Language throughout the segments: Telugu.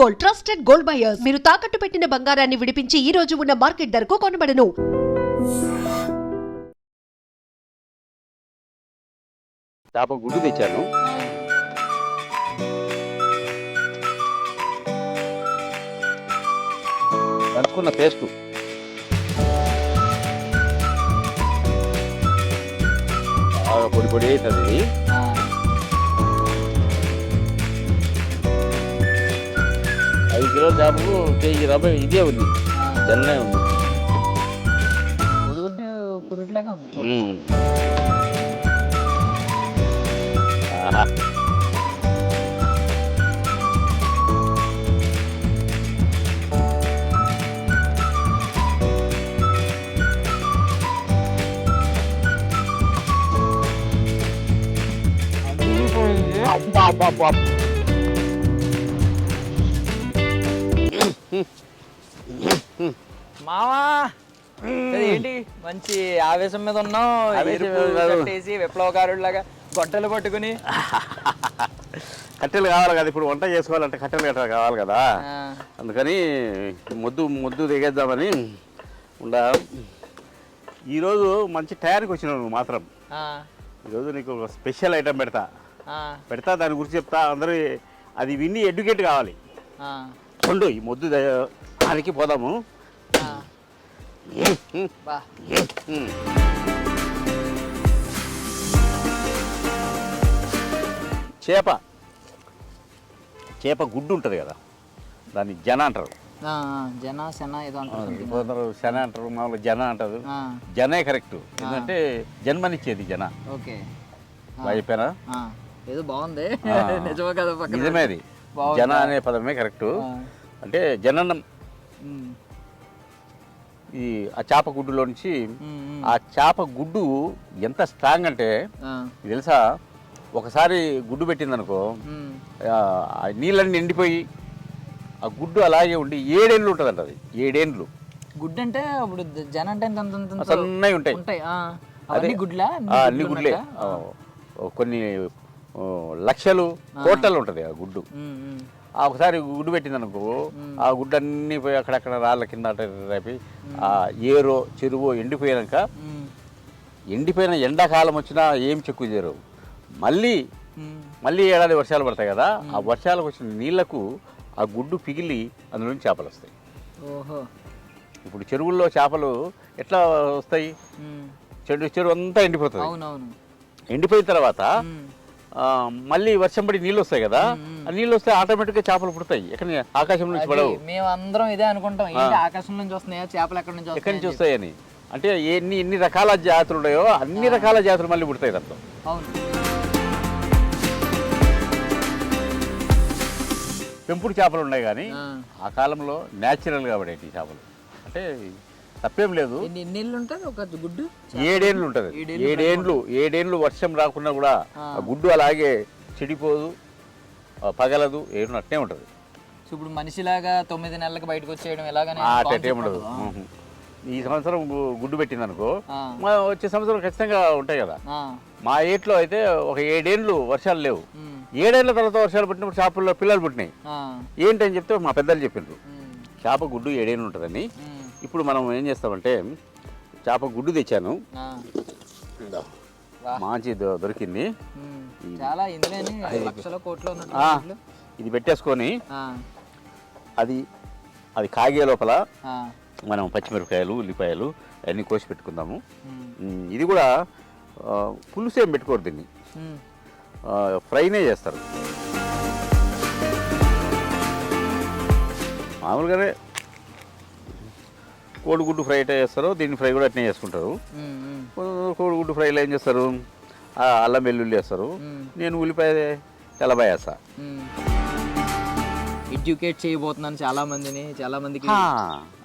గోల్డ్ ట్రస్టెడ్ గోల్డ్ బయర్స్ మీరు తాకట్టు పెట్టిన బంగారాన్ని విడిపించి ఈ రోజు ఉన్న మార్కెట్ ధరకు కొనబడను. చేప గుడ్డు తెచ్చాను. కలుపుకున్న పేస్ట్. పొడి పొడి అవుతుంది ఇది ఐదు కిలోల చేపకు కేజీ రవ్వ ఇదే ఉంది జల్లనే ఉంది పురుట్లాగా ఉంది మ్మ్. ఆహా. అబ్బబ్బబ్బబ్బ. మావా ఏంటి? మంచి ఆవేశం మీద ఉన్నావు. ఆవేశం ఎరుపు మీద కాదు. కట్టేసి విప్లవకారుడు లాగా గొట్టలు పట్టుకుని. కట్టెలు కావాలి కదా ఇప్పుడు వంట చేసుకోవాలంటే కట్టెలు కట్టెలు కావాలి కదా. అందుకని మొద్దు మొద్దు దిగేద్దామని ఉండా. ఈరోజు మంచి టయానికి వచ్చినావు నువ్వు మాత్రం. ఈరోజు నీకు ఒక స్పెషల్ ఐటెం పెడతా. పెడతా దాని గురించి చెప్తా. అందరూ అది విని ఎడ్యుకేట్ కావాలి. ఉండు ఈ మొద్దు దానికి పోదాము. బా. చేప. చేప గుడ్డు ఉంటుంది కదా దాన్ని జన అంటారు. జన సెన ఏదో అంటారు శన అంటారు మామూలు జన అంటారు. జనే కరెక్ట్ ఎందుకంటే జన్మనిచ్చేది జన. ఓకే. చెప్పానా ఏదో బాగుంది. నిజమే కదా పక్కన. నిజమే అది. బాగుందా? జన అనే పదమే కరెక్ట్. అంటే జననం ఈ ఆ చేప గుడ్డులో నుంచి ఆ చేప గుడ్డు ఎంత స్ట్రాంగ్ అంటే తెలుసా? ఒకసారి గుడ్డు పెట్టిందనుకో ఆ నీళ్ళన్నీ ఎండిపోయి ఆ గుడ్డు అలాగే ఉండి ఏడేళ్ళు ఉంటుందంట అది. ఏడేండ్లు. గుడ్ అంటే ఇప్పుడు జన అంటే సన్నవి ఉంటాయి. గుడ్లా? అన్ని గుడ్లే. కొన్ని లక్షలు కోటలు ఉంటుంది ఆ గుడ్డు. ఒకసారి గుడ్డు పెట్టిందనుకో ఆ గుడ్డు అన్ని పోయి అక్కడక్కడ రాళ్ళ కింద రేపి ఆ ఏరో చెరువు ఎండిపోయాక ఎండిపోయిన ఎండాకాలం వచ్చినా ఏం చెక్కు చేరు మళ్ళీ. మళ్ళీ ఏడాది వర్షాలు పడతాయి కదా ఆ వర్షాలకు వచ్చిన నీళ్ళకు ఆ గుడ్డు పిగిలి అందులో చేపలు వస్తాయి. ఇప్పుడు చెరువుల్లో చేపలు ఎట్లా వస్తాయి? చెడు చెరువు అంతా ఎండిపోతుంది. ఎండిపోయిన తర్వాత ఆ, మళ్ళీ వర్షం పడి నీళ్ళు వస్తాయి కదా ఆ నీళ్ళు వస్తే ఆటోమేటిక్గా చేపలు పుడతాయి. ఎక్కడ ఆకాశం నుంచి పడవు. మేము అందరం ఇదే అనుకుంటాం. ఆకాశం నుంచి వస్తున్నాయా చేపలు ఎక్కడి నుంచి ఎక్కడి నుంచి వస్తాయని. అంటే ఎన్ని ఎన్ని రకాల జాతులు ఉన్నాయో అన్ని రకాల జాతులు మళ్ళీ పుడతాయి అవును. పెంపుడు చేపలు ఉన్నాయి కానీ ఆ. కాలంలో న్యాచురల్గా పడేటి చేపలు. అంటే తప్పేం లేదు. ఉంటుంది? ఒక గుడ్డు? ఏడేండ్లు ఉంటుంది. ఏడేండ్లు ఏడేండ్లు వర్షం రాకుండా కూడా ఆ. గుడ్డు అలాగే చెడిపోదు పగలదు ఏడు అట్నే ఉంటుంది. సో ఇప్పుడు మనిషిలాగా తొమ్మిది నెలలకు బయటకు వచ్చేయడం ఎలాగనే అట్టే ఉండదు. ఈ సంవత్సరం గుడ్డు పెట్టిందనుకో ఆ, మా వచ్చే సంవత్సరం ఖచ్చితంగా ఉంటాయి కదా. మా ఏట్లో అయితే ఒక ఏడేండ్లు వర్షాలు లేవు. ఏడేళ్ళ తర్వాత వర్షాలు పుట్టినప్పుడు చేపల్లో పిల్లలు పుట్టినాయి. ఏంటని చెప్తే మా పెద్దలు చెప్పిండ్రు. చేప గుడ్డు ఏడేళ్ళు ఉంటుందని. ఇప్పుడు మనం ఏం చేస్తామంటే చేప గుడ్డు తెచ్చాను. మంచి దొరికింది. చాలా లక్షల కోట్లు. ఇది పెట్టేసుకొని అది అది కాగే లోపల ఆ, మనం పచ్చిమిరపకాయలు ఉల్లిపాయలు అన్నీ కోసి పెట్టుకుందాము. ఇది కూడా పులుసు ఏం పెట్టుకోరు దీన్ని. ఫ్రైనే చేస్తారు. మామూలుగానే కోడిగుడ్డు ఫ్రై ఎట్లా చేస్తారో దీన్ని ఫ్రై కూడా అట్నే చేసుకుంటారు. కోడిగుడ్డు ఫ్రైలో ఏం చేస్తారు? అల్లం వెల్లుల్లి వేస్తారు. నేను ఉల్లిపాయ తెల్లబాయ వేస్తా. ఎడ్యుకేట్ చేయబోతున్నాను చాలా మందిని చాలా మందికి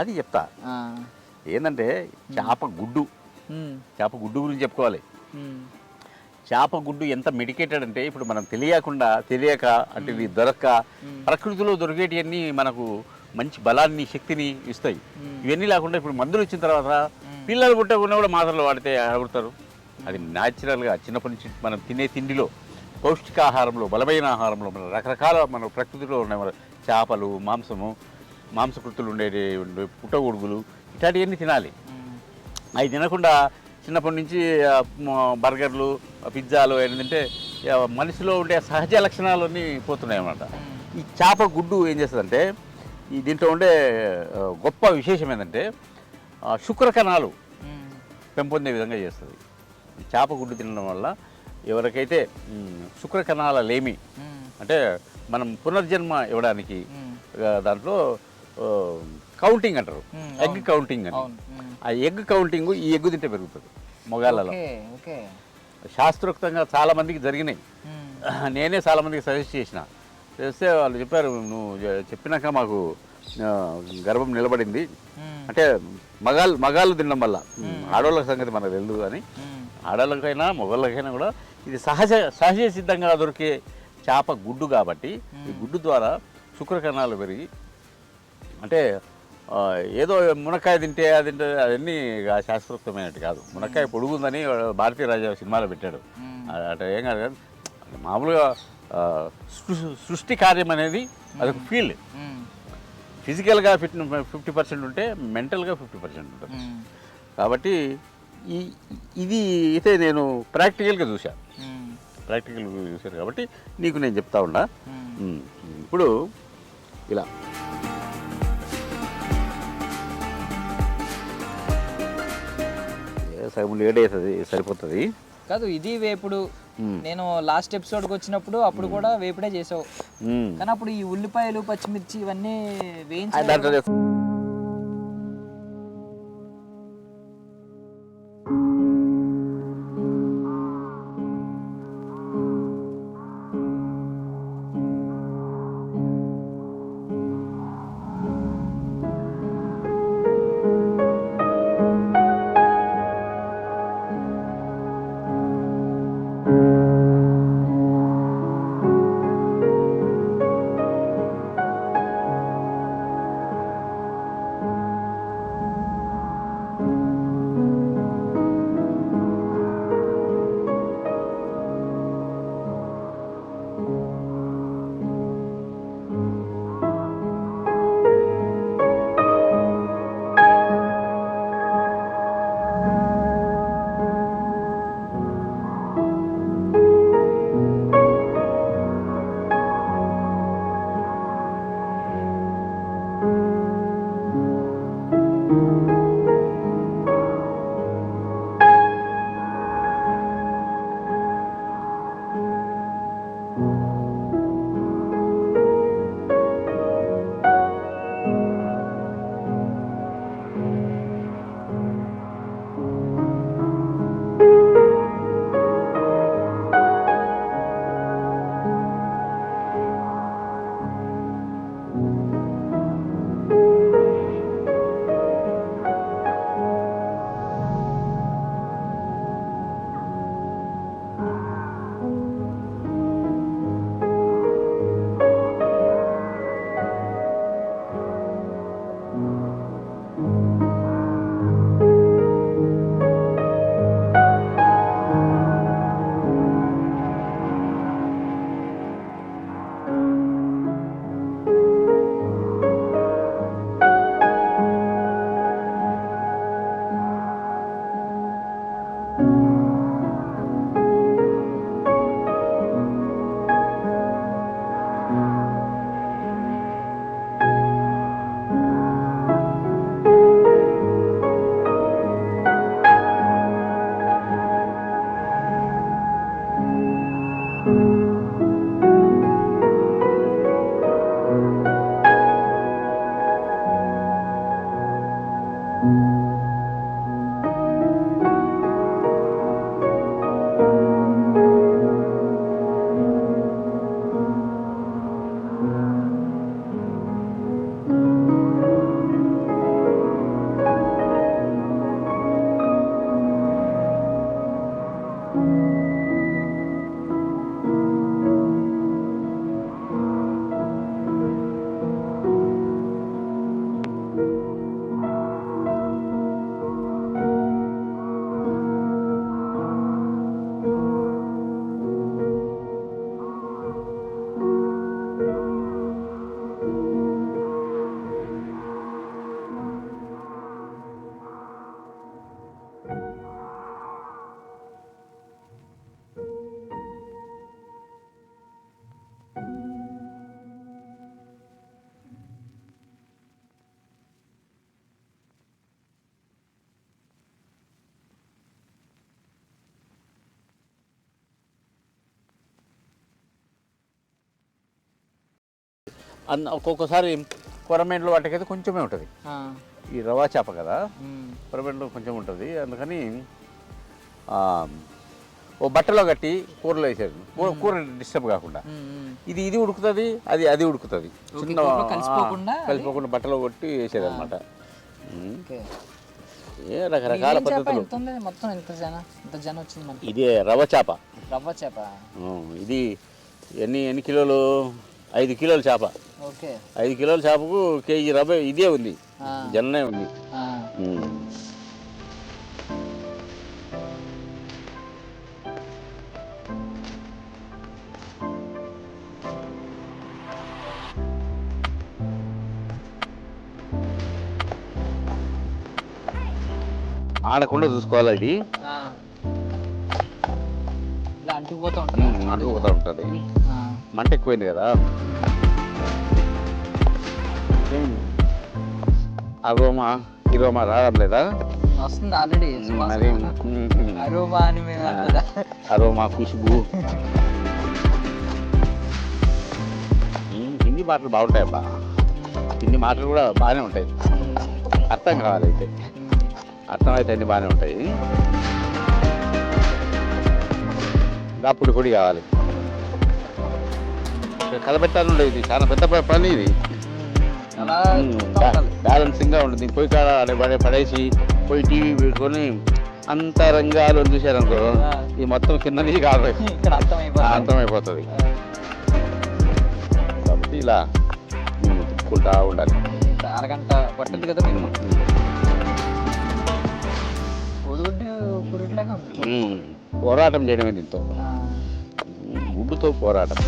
అది చెప్తా. ఏంటంటే చేప గుడ్డు. చేప గుడ్డు గురించి చెప్పుకోవాలి. చేప గుడ్డు ఎంత మెడికేటెడ్ అంటే ఇప్పుడు మనం తెలియకుండా తెలియక అంటే ఇది దొరక్క ప్రకృతిలో దొరికేటివన్నీ మనకు మంచి బలాన్ని శక్తిని ఇస్తాయి. ఇవన్నీ లేకుండా ఇప్పుడు మందులు వచ్చిన తర్వాత పిల్లలు పుట్టకుండా కూడా మాత్రలు వాడితే ఆడుతారు అది న్యాచురల్గా చిన్నప్పటి నుంచి మనం తినే తిండిలో పౌష్టికాహారంలో బలమైన ఆహారంలో మన రకరకాల మన ప్రకృతిలో ఉన్న మన చేపలు మాంసము మాంసకృతులు ఉండే పుట్టగొడుగులు ఇట్లాంటివన్నీ తినాలి. అవి తినకుండా చిన్నప్పటి నుంచి బర్గర్లు పిజ్జాలు ఏంటంటే మనిషిలో ఉండే సహజ లక్షణాలన్నీ పోతున్నాయి అన్నమాట ఈ చేప గుడ్డు ఏం చేస్తుందంటే ఈ దీంట్లో ఉండే గొప్ప విశేషం ఏంటంటే ఆ, శుక్ర కణాలు ఉమ్, పెంపొందే విధంగా చేస్తుంది. చేప గుడ్డు తినడం వల్ల ఎవరికైతే మ్, శుక్ర కణాల లేమి అంటే మనం పునర్జన్మ ఇవ్వడానికి దాంట్లో కౌంటింగ్ అంటారు. ఎగ్. కౌంటింగ్ అని. ఆ ఎగ్ కౌంటింగ్ ఈ ఎగ్గు తింటే పెరుగుతుంది మొగాళ్ళలో. శాస్త్రోక్తంగా చాలా మందికి జరిగినాయి. నేనే చాలా మందికి సజెస్ట్ చేసిన. చేస్తే వాళ్ళు చెప్పారు నువ్వు చెప్పినాక మాకు గర్భం నిలబడింది. అంటే మగాళ్ళు మగాళ్ళు తినడం వల్ల. ఆడవాళ్ళ సంగతి మనకు తెలియదు ఉమ్, ఆడవాళ్ళకైనా మగవాళ్ళకైనా కూడా ఇది సహజ సహజ సిద్ధంగా దొరికే చేప గుడ్డు కాబట్టి ఈ గుడ్డు ద్వారా శుక్రకణాలు పెరిగి అంటే ఏదో మునక్కాయ తింటే అది తింటే అవన్నీ శాస్త్రోక్తమైనట్టు కాదు. మునక్కాయ పొడుగుందని భారతీయ రాజా సినిమాలో పెట్టాడు. అంటే ఏం కాదు కానీ మామూలుగా సృష్టి కార్యం అనేది అదొక ఫీల్డ్. ఉమ్, ఫిజికల్గా ఫిట్ ఫిఫ్టీ పర్సెంట్ ఉంటే మెంటల్గా ఫిఫ్టీ పర్సెంట్ ఉంటుంది. కాబట్టి ఈ ఇది అయితే నేను ప్రాక్టికల్గా ఉమ్, ప్రాక్టికల్గా చూశాను కాబట్టి నీకు నేను చెప్తా ఉన్నా. ఇప్పుడు ఇలా. సగం లేట్ అవుతుంది సరిపోతుంది. కాదు ఇది వేపుడు ఉమ్, నేను లాస్ట్ ఎపిసోడ్కి వచ్చినప్పుడు అప్పుడు కూడా వేపుడే చేసావు. ఉమ్. కానీ అప్పుడు ఈ ఉల్లిపాయలు పచ్చిమిర్చి ఇవన్నీ ఆ, అన్న ఒక్కొక్కసారి కొరమేండ్లు వాటికైతే కొంచెమే ఉంటుంది. ఈ రవా చేప కదా కొరమేండ్లు కొంచెం ఉంటుంది. అందుకని ఓ బట్టలో కట్టి కూరలో వేసాడు కూర కూర డిస్టర్బ్ కాకుండా. ఇది ఇది ఉడుకుతుంది అది అది ఉడుకుతుంది. చిన్న కలిసిపోకుండా బట్టలో కొట్టి వేసేది అనమాట ఏ రకరకాల పద్ధతులు? ఎంత ఉంది? మొత్తం ఎంత జన ఎంత జన వచ్చింది మనకి? ఇది రవ చేప. రవ్వ చేప. ఇది ఎన్ని ఎన్ని కిలోలు? ఐదు కిలోల చేప. ఓకే. ఐదు కిలోల చేపకు కేజీ రవ్వ ఇదే ఉంది. జన్నే ఉంది. ఆడకుండా చూసుకోవాలి. ఇలా అంటుకుపోతూ ఉంటుంది? అడుగుపోతూ ఉంటుంది. మంట ఎక్కువైంది కదా. అరోమా ఇరోమా రావడం లేదా? వస్తుంది ఆల్రెడీ మరి అరోమా అని? అరోమా ఖుష్బు ఉమ్, హిందీ మాటలు బాగుంటాయబ్బా హిందీ మాటలు కూడా బాగానే ఉంటాయి. అర్థం కావాలి అయితే. ఉమ్, అర్థమైతే అన్ని బాగానే ఉంటాయి. ఇంకా పొడి పొడి కావాలి. కలబెట్టాలి ఉండదు ఇది. చాలా పెద్ద పని ఇది. బ్యాలెన్సింగ్గా ఉంటుంది. పొయ్యి కాడ పడే పడేసి పోయి టీవీ పెట్టుకొని అంత రంగాలు చూశారనుకో. ఇది మొత్తం కింద నుంచి కాదు. ఇక్కడ అర్థమైపోతుంది. కాబట్టి ఇలా తిప్పుకుంటా ఉండాలి. అరగంట కదా మినిమం. పోరాటం చేయడమే దీంతో. గుడ్డుతో పోరాటం.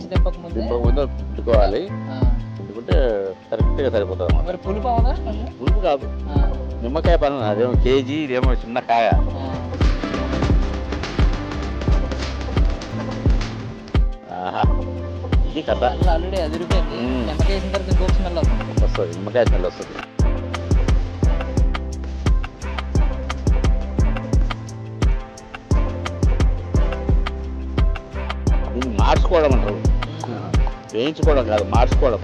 నుంచి దింపక ముందే? దింపక ముందు పెట్టుకోవాలి ఆ, పెట్టుకుంటే కరెక్ట్గా సరిపోతుంది మరి పులుపు కొంచెం? పులుపు కాదు. నిమ్మకాయ పని అదేమో కేజీ ఇదేమో చిన్న కాయ. ఇది కథ. ఆల్రెడీ అదిరిపోయింది. ఉమ్. నిమ్మకాయ వేసిన తర్వాత ఇంకొక స్మెల్ వస్తుంది. వస్తుంది. నిమ్మకాయ స్మెల్ వస్తుంది. మార్చుకోవడం అంటారు. వేయించుకోవడం కాదు మార్చుకోవడం.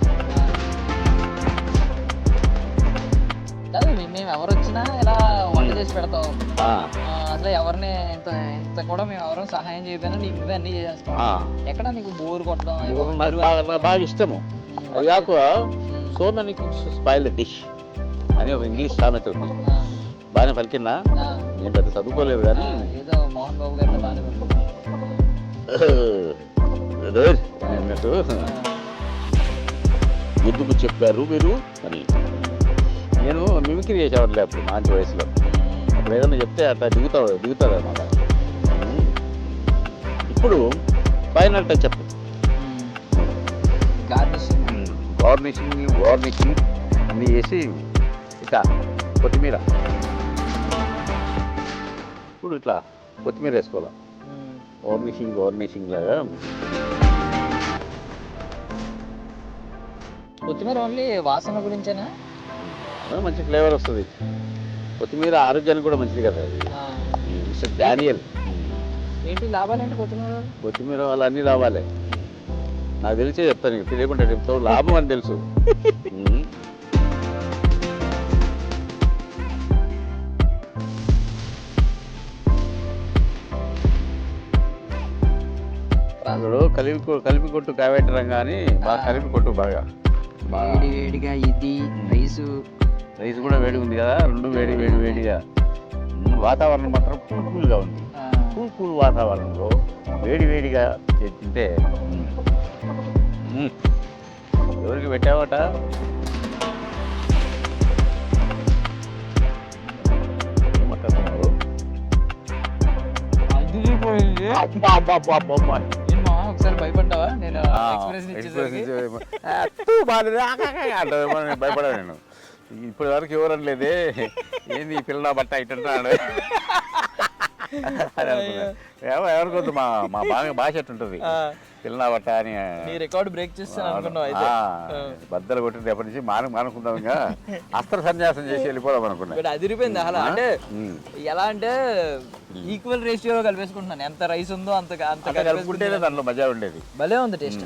కాదు మే- మేము ఎవరు వచ్చినా ఇలా వంట చేసి పెడతాం ఆ, ఆ, అసలు ఎవరిని ఇంత ఇంత కూడా మేము ఎవరు సహాయం చేయకపోయినా నీకు నువ్వే అన్ని చేస్తాం ఆ. ఎక్కడ నీకు బోర్ కొట్టడం నాకు బాగా నాకు బాగా ఇష్టము. అది కాక. So many cooks spoil the dish. అని ఒక ఇంగ్లీష్ సామెత ఉంది. బాగానే పలికిందా? ఆ, నేను పెద్ద చదువుకోలేదు కానీ. ఏదో మోహన్ బాబు గారితో. అన్నట్టు ఎందుకు చెప్పారు మీరు? అని. నేను మిమిక్రీ చేసేవాడిలే అప్పుడు మంచి వయసులో. అప్పుడు ఏదైనా చెప్తే అట్లా దిగుతాడు దిగుతాడు అనమాట ఇప్పుడు final touch up. Garnishing. Garnishing అన్నీ చేసి ఇక కొత్తిమీర. ఇప్పుడు ఇట్లా కొత్తిమీర వేసుకోవాలి. గార్నిషింగ్ గార్నిషింగ్ లాగా. కొత్తిమీర ఓన్లీ వాసన గురించేనా? మంచి ఫ్లేవర్ వస్తుంది. కొత్తిమీర ఆరోగ్యానికి కూడా మంచిది కదా మిస్టర్ డానియల్. ఏంటి లాభాలు ఏంటి కొత్తిమీర? కొత్తిమీర వల్ల అన్నీ రావాలి నాకు తెలిసే చెప్తాను నీకు తెలియకుండా చెప్తావు. లాభం అని తెలుసు. అందులో కలిపి కలిపి కొట్టు కావేటరం కానీ బాగా కలిపి కొట్టు బాగా. వేడి వేడిగా ఇది రైసు. రైస్ కూడా వేడి ఉంది కదా రెండు వేడి వేడి వేడిగా. వాతావరణం మాత్రం కూల్ కూల్గా ఉంది. కూల్ కూల్ వాతావరణంలో వేడి వేడిగా తింటే ఎవరికి పెట్టావట? నువ్వు? అబ్బా, అబ్బా, అబ్బా, అబ్బా, ఒకసారి భయపడ్డావా? నేను భయపడా నేను ఇప్పటి వరకు ఎవరు అనలేదే. ఏంది ఈ పిల్ల బట్ట ఏమో ఎవరికొద్దు మా మా బాగా భాష ఎట్టుంటుంది ఆ. పిల్లవట అని. రికార్డ్ బ్రేక్ చేస్తాను బద్దలు కొట్టిన రేపటి నుంచి మాను మానుకుందాం ఇంకా. అస్త్ర సన్యాసం చేసి వెళ్ళిపోదాం అనుకున్నా అదిరిపోయింది అసలు. అంటే. ఎలా అంటే ఈక్వల్ రేషియోలో కలిపేసుకుంటున్నాను. ఎంత రైస్ ఉందో అంత అంత అంత కలుపుకుంటేనే దాంట్లో మజా ఉండేది. భలే ఉంది టేస్ట్.